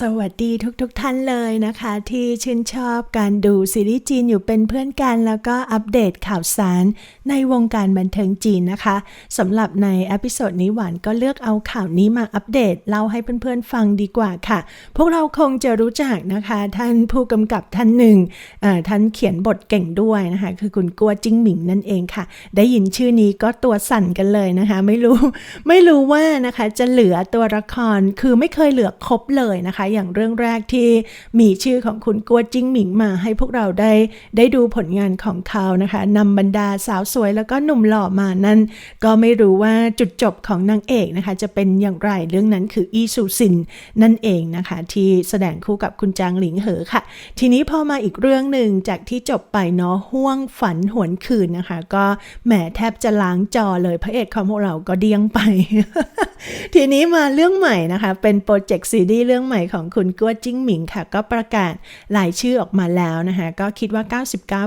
สวัสดีทุกๆทท่านเลยนะคะ ที่ชื่นชอบการดูซีรีส์จีนอยู่เป็นเพื่อนกัน แล้วก็อัปเดตข่าวสารในวงการบันเทิงจีนนะคะสำหรับในอพิโซดนี้หวานก็เลือกเอาข่าวนี้มาอัปเดตเล่าให้เพื่อนๆฟังดีกว่าค่ะ พวกเราคงจะรู้จักนะคะ ท่านผู้กำกับท่านหนึ่งท่านเขียนบทเก่งด้วยนะคะ คือคุณกัวจิ้งหมิงนั่นเองค่ะ ได้ยินชื่อนี้ก็ตัวสั่นกันเลยนะคะ ไม่รู้ไม่รู้ว่านะคะจะเหลือตัวละครคือไม่เคยเหลือครบเลยนะคะอย่างเรื่องแรกที่มีชื่อของคุณกัวจิ้งหมิงมาให้พวกเราได้ ได้ดูผลงานของเขานะคะนำบรรดาสาวสวยแล้วก็หนุ่มหล่อมานั้น ก็ไม่รู้ว่าจุดจบของนางเอกนะคะ จะเป็นอย่างไรเรื่องนั้นคืออีซูซินนั่นเองนะคะ ที่แสดงคู่กับคุณจางหลิงเหอค่ะ ทีนี้พอมาอีกเรื่องหนึ่งจากที่จบไปเนาะห่วงฝันหวนคืนนะคะ ก็แหมแทบจะล้างจอเลยพระเอกของพวกเราก็เดียงไป ทีนี้มาเรื่องใหม่นะคะ เป็นโปรเจกต์ซีรีส์เรื่องใหม่ของคุณกัวจิ้งหมิงค่ะ ก็ประกาศรายชื่อออกมาแล้วนะคะก็คิดว่า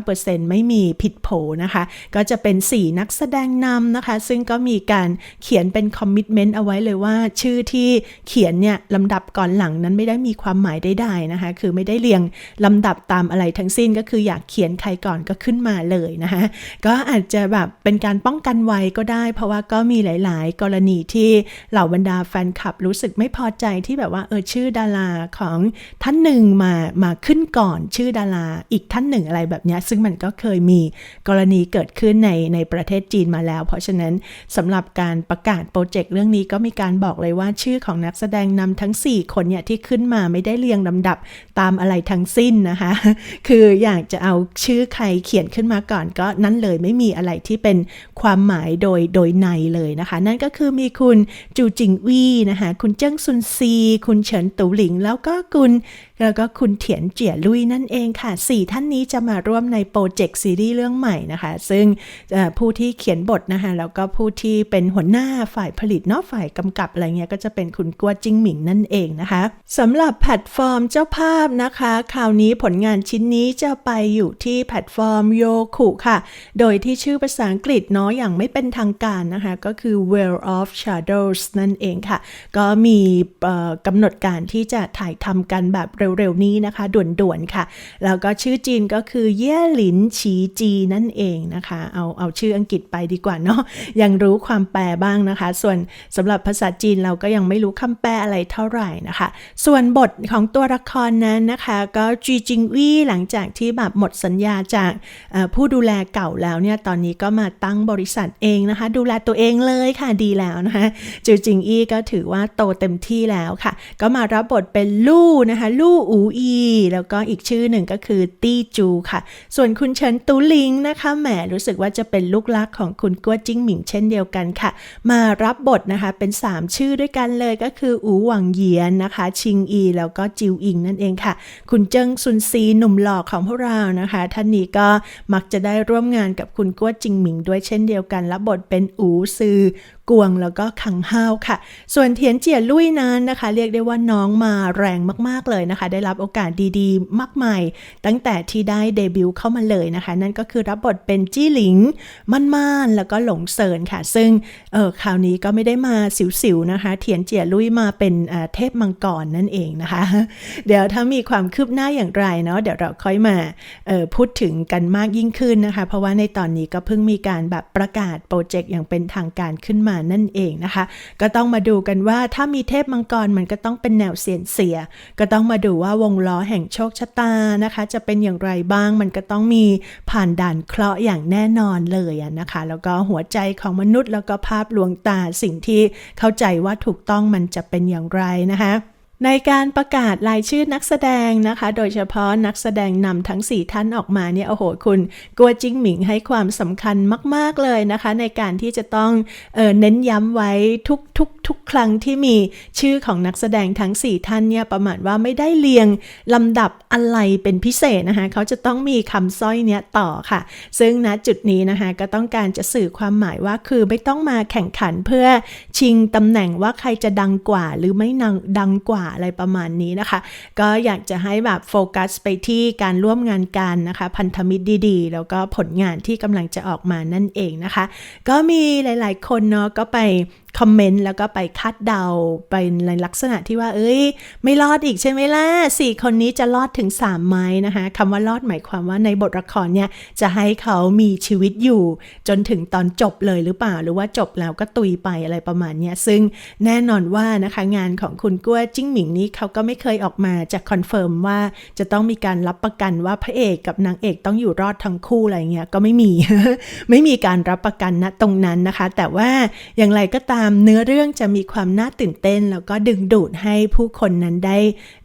99%ไม่มีผิดโผนะคะ ก็จะเป็น 4 นักแสดงนำนะคะ ซึ่งก็มีการเขียนเป็นคอมมิชเมนต์เอาไว้เลยว่า ชื่อที่เขียนเนี่ยลำดับก่อนหลังนั้นไม่ได้มีความหมายใดๆนะคะ คือไม่ได้เรียงลำดับตามอะไรทั้งสิ้นก็คืออยากเขียนใครก่อนก็ขึ้นมาเลยนะคะก็อาจจะแบบเป็นการป้องกันไว้ก็ได้ เพราะว่าก็มีหลาย ๆ กรณีที่เหล่าบรรดาแฟนคลับรู้สึกไม่พอใจที่แบบว่าเออชื่อดาราของท่านหนึ่งมามาขึ้นก่อนชื่อดาราอีกท่านหนึ่งอะไรแบบนี้ซึ่งมันก็เคยมีกรณีเกิดขึ้นในในประเทศจีนมาแล้ว เพราะฉะนั้นสำหรับการประกาศโปรเจกต์เรื่องนี้ก็มีการบอกเลยว่าชื่อของนักแสดงนำทั้ง 4 คนเนี่ยที่ขึ้นมาไม่ได้เรียงลำดับตามอะไรทั้งสิ้นนะคะ คืออยากจะเอาชื่อใครเขียนขึ้นมาก่อนก็นั่นเลยไม่มีอะไรที่เป็นความหมายโดยโดยในเลยนะคะ นั่นก็คือมีคุณจูจิงวี่นะคะคุณเจิ้งซุนซี คุณเฉินตูหลิงแล้วก็กุน แล้วก็คุณเถียนเจียลุยนั่นเองค่ะ 4 ท่านนี้จะมาร่วมในโปรเจกต์ซีรีส์เรื่องใหม่นะคะ ซึ่งผู้ที่เขียนบทนะคะ แล้วก็ผู้ที่เป็นหัวหน้าฝ่ายผลิตเนาะฝ่ายกำกับอะไรเงี้ยก็จะเป็นคุณกัวจิงหมิงนั่นเองนะคะสำหรับแพลตฟอร์มเจ้าภาพนะคะ คราวนี้ผลงานชิ้นนี้จะไปอยู่ที่แพลตฟอร์มโยคุค่ะ โดยที่ชื่อภาษาอังกฤษเนาะอย่างไม่เป็นทางการนะคะ ก็คือ World of Shadows นั่นเองค่ะ ก็มีกำหนดการที่จะถ่ายทำกันแบบเร็เร็วๆนี้นะคะ ด่วนๆค่ะ แล้วก็ชื่อจีนก็คือเย่หลินฉีจีนั่นเองนะคะ เอาเอาชื่ออังกฤษไปดีกว่าเนาะยังรู้ความแปลบ้างนะคะ ส่วนสำหรับภาษาจีนเราก็ยังไม่รู้คำแปลอะไรเท่าไหร่นะคะ ส่วนบทของตัวละครนั้นนะคะ ก็จีจิงวี่หลังจากที่แบบหมดสัญญาจากผู้ดูแลเก่าแล้วเนี่ยตอนนี้ก็มาตั้งบริษัทเองนะคะ ดูแลตัวเองเลยค่ะดีแล้วนะคะจูจิงอี้ก็ถือว่าโตเต็มที่แล้วค่ะ ก็มารับบทเป็นลู่นะคะลู่อูอี แล้วก็อีกชื่อหนึ่งก็คือตี้จูค่ะ ส่วนคุณเฉินตูหลิงนะคะแหมรู้สึกว่าจะเป็นลูกรักของคุณกัวจิ้งหมิงเช่นเดียวกันค่ะ มารับบทนะคะเป็น 3 ชื่อด้วยกันเลยก็คืออูหวังเหยียนนะคะ ชิงอี แล้วก็จิวอิงนั่นเองค่ะ คุณเจิ้งซุนซีหนุ่มหล่อของพวกเรานะคะ ท่านนี้ก็มักจะได้ร่วมงานกับคุณกัวจิงหมิงด้วยเช่นเดียวกันรับบทเป็นอูซือ กวงแล้วก็ขังห้าวค่ะ ส่วนเทียนเจียลุยนั้นนะคะ เรียกได้ว่าน้องมาแรงมากๆเลยนะคะ ได้รับโอกาสดีๆ มากมาย ตั้งแต่ที่ได้เดบิวต์เข้ามาเลยนะคะ นั่นก็คือรับบทเป็นจี้หลิง มั่นม่านแล้วก็หลงเซินค่ะ ซึ่งเออคราวนี้ก็ไม่ได้มาสิวๆนะคะ เทียนเจียลุยมาเป็นเออเทพมังกรนั่นเองนะคะ เดี๋ยวถ้ามีความคืบหน้าอย่างไรเนาะเดี๋ยวเราค่อยมาเออพูดถึงกันมากยิ่งขึ้นนะคะ เพราะว่าในตอนนี้ก็เพิ่งมีการแบบประกาศโปรเจกต์อย่างเป็นทางการขึ้นมานั่นเองนะคะ ก็ต้องมาดูกันว่าถ้ามีเทพมังกรมันก็ต้องเป็นแนวเสียนเสีย ก็ต้องมาดูว่าวงล้อแห่งโชคชะตานะคะ จะเป็นอย่างไรบ้างมันก็ต้องมีผ่านด่านเคราะห์อย่างแน่นอนเลยอะนะคะ แล้วก็หัวใจของมนุษย์แล้วก็ภาพลวงตาสิ่งที่เข้าใจว่าถูกต้องมันจะเป็นอย่างไรนะคะ ในการประกาศรายชื่อนักแสดงนะคะ โดยเฉพาะนักแสดงนำทั้ง 4 ท่านออกมาเนี่ยโอ้โหคุณกัวจิงหมิงให้ความสำคัญมาก ๆ เลยนะคะ ในการที่จะต้องเออเน้นย้ำไว้ทุกทุกทุกครั้งที่มีชื่อของนักแสดงทั้ง 4 ท่านเนี่ยประมาณว่าไม่ได้เรียงลำดับอะไรเป็นพิเศษนะคะ เขาจะต้องมีคำสร้อยเนี้ยต่อค่ะ ซึ่งณจุดนี้นะคะก็ต้องการจะสื่อความหมายว่าคือไม่ต้องมาแข่งขันเพื่อชิงตำแหน่งว่าใครจะดังกว่าหรือไม่ดังกว่าอะไรประมาณนี้นะคะ ก็อยากจะให้แบบโฟกัสไปที่การร่วมงานกันนะคะ พันธมิตรดีๆ แล้วก็ผลงานที่กำลังจะออกมานั่นเองนะคะ ก็มีหลาย ๆ คนเนาะก็ไป คอมเมนต์แล้วก็ไปคาดเดาไปในลักษณะที่ว่า เอ้ย ไม่รอดอีกใช่ไหมล่ะสี่คนนี้จะรอดถึง3ไหมนะคะคำว่ารอดหมายความว่าในบทละครเนี่ยจะให้เขามีชีวิตอยู่ จนถึงตอนจบเลยหรือเปล่า หรือว่าจบแล้วก็ตุยไปอะไรประมาณเนี้ยซึ่งแน่นอนว่านะคะงานของคุณกั้วจิ้งหมิงนี้เขาก็ไม่เคยออกมาจะคอนเฟิร์มว่าจะต้องมีการรับประกันว่าพระเอกกับนางเอกต้องอยู่รอดทั้งคู่อะไรเงี้ยก็ไม่มี ไม่มีการรับประกันนะตรงนั้นนะคะ แต่ว่าอย่างไรก็ตามเนื้อเรื่องจะมีความน่าตื่นเต้น แล้วก็ดึงดูดให้ผู้คนนั้นได้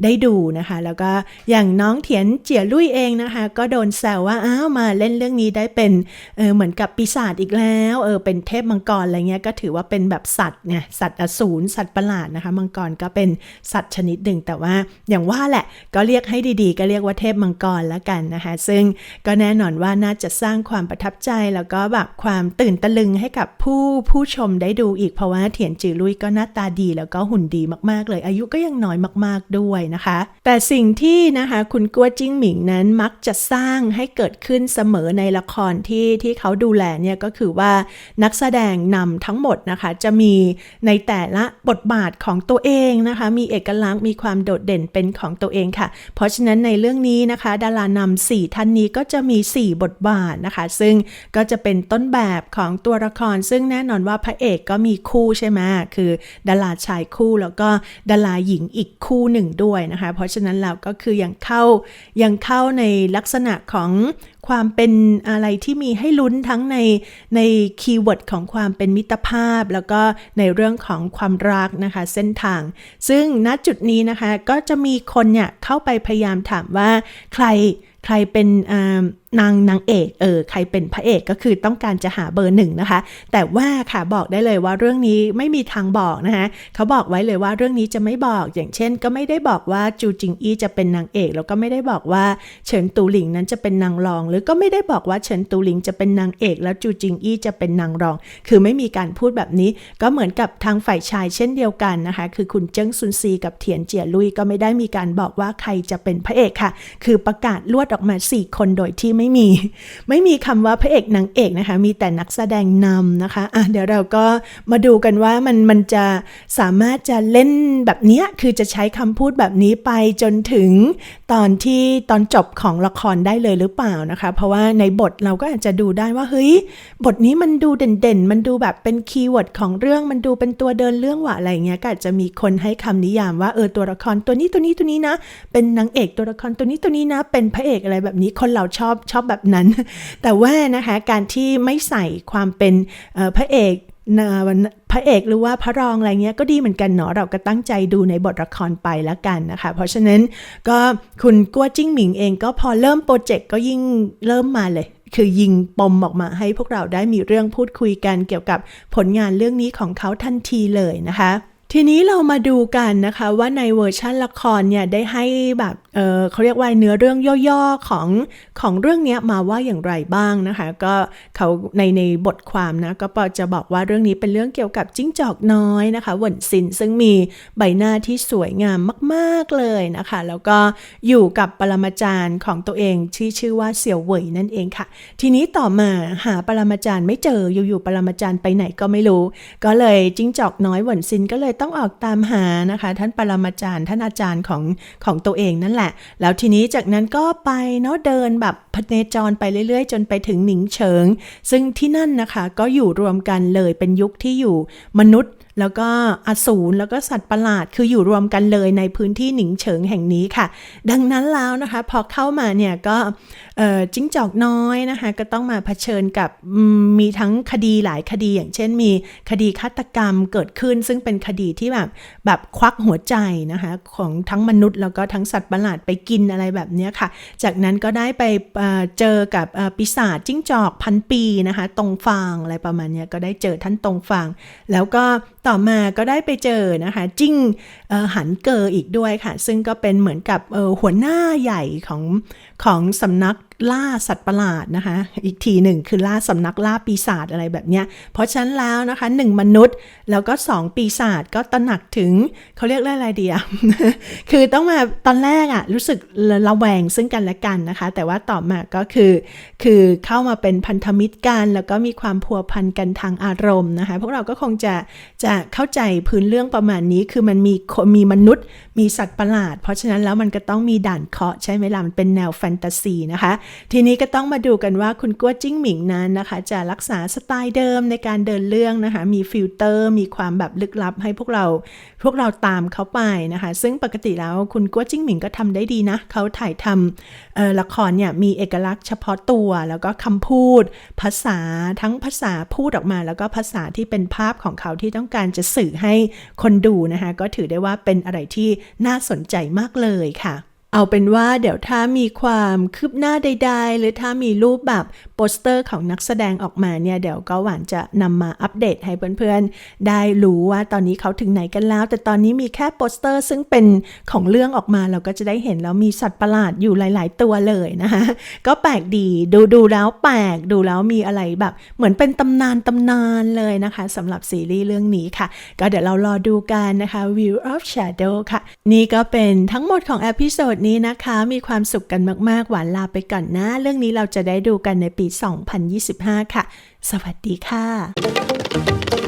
ได้ดูนะคะ แล้วก็อย่างน้องเถียนเจียลุยเองนะคะ ก็โดนแซวว่าอ้าวมาเล่นเรื่องนี้ได้เป็นเออเหมือนกับปีศาจอีกแล้วเออเป็นเทพมังกรอะไรเงี้ยก็ถือว่าเป็นแบบสัตว์เนี่ยสัตว์อสูรสัตว์ประหลาดนะคะ มังกรก็เป็นสัตว์ชนิดหนึ่งแต่ว่าอย่างว่าแหละก็เรียกให้ดีๆ ก็เรียกว่าเทพมังกรแล้วกันนะคะ ซึ่งก็แน่นอนว่าน่าจะสร้างความประทับใจแล้วก็แบบความตื่นตะลึงให้กับผู้ผู้ชมได้ดูอีกเพราะว่าเถียนจือลุยก็หน้าตาดีแล้วก็หุ่นดีมากๆ เลย อายุก็ยังน้อยมากๆด้วยนะคะ แต่สิ่งที่นะคะคุณกัวจิ้งหมิงนั้นมักจะสร้างให้เกิดขึ้นเสมอในละครที่ที่เขาดูแลเนี่ยก็คือว่านักแสดงนำทั้งหมดนะคะ จะมีในแต่ละบทบาทของตัวเองนะคะ มีเอกลักษณ์มีความโดดเด่นเป็นของตัวเองค่ะ เพราะฉะนั้นในเรื่องนี้นะคะ ดารานำสี่ท่านนี้ก็จะมี 4 บทบาทนะคะ ซึ่งก็จะเป็นต้นแบบของตัวละคร ซึ่งแน่นอนว่าพระเอกก็มีคู่คู่ใช่ไหมคือดาราชายคู่แล้วก็ดาราหญิงอีกคู่หนึ่งด้วยนะคะ เพราะฉะนั้นเราก็คือยังเข้ายังเข้าในลักษณะของความเป็นอะไรที่มีให้ลุ้นทั้งในในคีย์เวิร์ดของความเป็นมิตรภาพ แล้วก็ในเรื่องของความรักนะคะเส้นทาง ซึ่งณจุดนี้นะคะก็จะมีคนเนี่ยเข้าไปพยายามถามว่าใครใครเป็น นางนางเอกเออใครเป็นพระเอกก็คือต้องการจะหาเบอร์หนึ่งนะคะ แต่ว่าค่ะบอกได้เลยว่าเรื่องนี้ไม่มีทางบอกนะคะเขาบอกไว้เลยว่าเรื่องนี้จะไม่บอกอย่างเช่น ก็ไม่ได้บอกว่าจูจิงอี้จะเป็นนางเอก แล้วก็ไม่ได้บอกว่าเฉินตูหลิงนั้นจะเป็นนางรอง หรือก็ไม่ได้บอกว่าเฉินตูหลิงจะเป็นนางเอก แล้วจูจิงอี้จะเป็นนางรอง คือไม่มีการพูดแบบนี้ ก็เหมือนกับทางฝ่ายชายเช่นเดียวกันนะคะ คือคุณเจิ้งซุนซีกับเถียนเจียลุยก็ไม่ได้มีการบอกว่าใครจะเป็นพระเอกค่ะ คือประกาศลวดออกมา 4 คนโดยที่ไไม่มี ไม่มีคำว่าพระเอกนางเอกนะคะ มีแต่นักแสดงนำนะคะอะเดี๋ยวเราก็มาดูกันว่ามันมันจะสามารถจะเล่นแบบนี้คือจะใช้คำพูดแบบนี้ไปจนถึงตอนที่ตอนจบของละครได้เลยหรือเปล่านะคะ เพราะว่าในบทเราก็อาจจะดูได้ว่าเฮ้ยบทนี้มันดูเด่นๆ มันดูแบบเป็นคีย์เวิร์ดของเรื่องมันดูเป็นตัวเดินเรื่องว่าอะไรเงี้ยก็อาจจะมีคนให้คำนิยามว่าเออตัวละครตัวนี้ตัวนี้ตัวนี้นะ เป็นนางเอกตัวละครตัวนี้ตัวนี้นะ เป็นพระเอกอะไรแบบนี้คนเราชอบชอบแบบนั้น แต่ว่านะคะการที่ไม่ใส่ความเป็นพระเอกพระเอกหรือว่าพระรองอะไรเงี้ยก็ดีเหมือนกันเนาะเราก็ตั้งใจดูในบทละครไปแล้วกันนะคะ เพราะฉะนั้นก็คุณกัวจิ้งหมิงเองก็พอเริ่มโปรเจกต์ก็ยิ่งเริ่มมาเลย คือยิงปมออกมาให้พวกเราได้มีเรื่องพูดคุยกันเกี่ยวกับผลงานเรื่องนี้ของเขาทันทีเลยนะคะ ทีนี้เรามาดูกันนะคะว่าในเวอร์ชันละครเนี่ยได้ให้แบบเเขาเรียกว่าเนื้อเรื่องย่อๆของของเรื่องนี้มาว่าอย่างไรบ้างนะคะ ก็เขาในในบทความนะก็จะบอกว่าเรื่องนี้เป็นเรื่องเกี่ยวกับจิ้งจอกน้อยนะคะหวนซินซึ่งมีใบหน้าที่สวยงามมากๆเลยนะคะ แล้วก็อยู่กับปรมาจารย์ของตัวเองที่ชื่อว่าเสี่ยวเหวยนั่นเองค่ะ ทีนี้ต่อมาหาปรมาจารย์ไม่เจออยู่ๆปรมาจารย์ไปไหนก็ไม่รู้ ก็เลยจิ้งจอกน้อยหวนซินก็เลยต้องออกตามหานะคะ ท่านปรมาจารย์ ท่านอาจารย์ของของตัวเองนั่นแหละ แล้วทีนี้จากนั้นก็ไปเนาะเดินแบบพเนจรไปเรื่อยๆ จนไปถึงหนิงเฉิง ซึ่งที่นั่นนะคะก็อยู่รวมกันเลยเป็นยุคที่อยู่มนุษย์แล้วก็อสูรแล้วก็สัตว์ประหลาดคืออยู่รวมกันเลยในพื้นที่หนิงเฉิงแห่งนี้ค่ะ ดังนั้นแล้วนะคะ พอเข้ามาเนี่ยก็จิ้งจอกน้อยนะคะ ก็ต้องมาเผชิญกับมีทั้งคดีหลายคดี อย่างเช่นมีคดีฆาตกรรมเกิดขึ้น ซึ่งเป็นคดีที่แบบแบบควักหัวใจนะคะ ของทั้งมนุษย์แล้วก็ทั้งสัตว์ประหลาดไปกินอะไรแบบนี้ค่ะ จากนั้นก็ได้ไปเจอกับปีศาจจิ้งจอกพันปีนะคะ ตรงฟางอะไรประมาณนี้ก็ได้เจอท่านตรงฟาง แล้วก็ต่อมาก็ได้ไปเจอนะคะจิ้งหันเกออีกด้วยค่ะ ซึ่งก็เป็นเหมือนกับหัวหน้าใหญ่ของของสำนัก ล่าสัตว์ประหลาดนะคะ อีกทีหนึ่งคือล่าสำนักล่าปีศาจอะไรแบบเนี้ย เพราะฉะนั้นแล้วนะคะหนึ่งมนุษย์ แล้วก็2ปีศาจก็ตระหนักถึงเขาเรียกอะไรเดียคือต้องมาตอนแรกอะรู้สึกระแวงซึ่งกันและกันนะคะ แต่ว่าต่อมาก็คือ คือเข้ามาเป็นพันธมิตรกันแล้วก็มีความพัวพันกันทางอารมณ์นะคะพวกเราก็คงจะจะเข้าใจพื้นเรื่องประมาณนี้คือมันมีมีมนุษย์ มีสัตว์ประหลาด เพราะฉะนั้นแล้วมันก็ต้องมีด่านเคาะใช่ไหมล่ะมันเป็นแนวแฟนตาซีนะคะทีนี้ก็ต้องมาดูกันว่าคุณกัวจิ้งหมิงนั้นนะคะ จะรักษาสไตล์เดิมในการเดินเรื่องนะคะ มีฟิลเตอร์ มีความแบบลึกลับให้พวกเรา พวกเราตามเขาไปนะคะ ซึ่งปกติแล้วคุณกัวจิ้งหมิงก็ทำได้ดีนะ เขาถ่ายทำละครเนี่ยมีเอกลักษณ์เฉพาะตัวแล้วก็คำพูด ภาษาทั้งภาษาพูดออกมา แล้วก็ภาษาที่เป็นภาพของเขาที่ต้องการจะสื่อให้คนดูนะคะ ก็ถือได้ว่าเป็นอะไรที่น่าสนใจมากเลยค่ะ เอาเป็นว่าเดี๋ยวถ้ามีความคืบหน้าใด ๆ หรือถ้ามีรูปแบบโปสเตอร์ของนักแสดงออกมาเนี่ย เดี๋ยวก็หวานจะนำมาอัปเดตให้เพื่อนๆ ได้รู้ว่าตอนนี้เขาถึงไหนกันแล้ว แต่ตอนนี้มีแค่โปสเตอร์ซึ่งเป็นของเรื่องออกมาเราก็จะได้เห็นแล้วมีสัตว์ประหลาดอยู่หลาย ๆ ตัวเลยนะคะก็แปลกดีดูดูแล้วแปลกดูแล้วมีอะไรแบบ เหมือนเป็นตำนานตำนานเลยนะคะสำหรับซีรีส์เรื่องนี้ค่ะ ก็เดี๋ยวเรารอดูกันนะคะ View of Shadow ค่ะ นี่ก็เป็นทั้งหมดของเอพิโซดนี้นะคะ มีความสุขกันมาก ๆ หวานลาไปก่อนนะ เรื่องนี้เราจะได้ดูกันในปี 2025 ค่ะ สวัสดีค่ะ